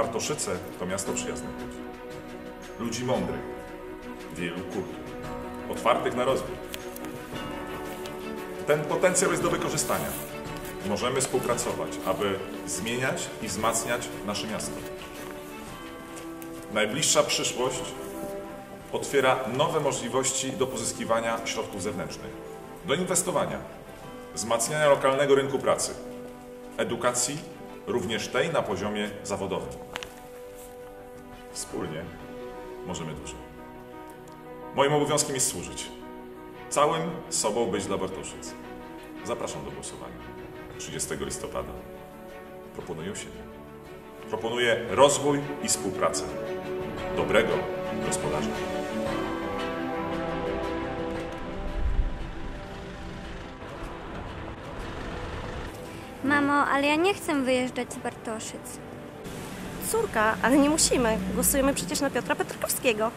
Bartoszyce to miasto przyjaznych ludzi. Ludzi mądrych, wielu kultur, otwartych na rozwój. Ten potencjał jest do wykorzystania. Możemy współpracować, aby zmieniać i wzmacniać nasze miasto. Najbliższa przyszłość otwiera nowe możliwości do pozyskiwania środków zewnętrznych, do inwestowania, wzmacniania lokalnego rynku pracy, edukacji, również tej na poziomie zawodowym. Wspólnie możemy dużo. Moim obowiązkiem jest służyć. Całym sobą być dla Bartoszyc. Zapraszam do głosowania. 30 listopada. Proponuję siebie. Proponuję rozwój i współpracę. Dobrego gospodarza. Mamo, ale ja nie chcę wyjeżdżać z Bartoszyc. Córka, ale nie musimy. Głosujemy przecież na Piotra Petrkowskiego.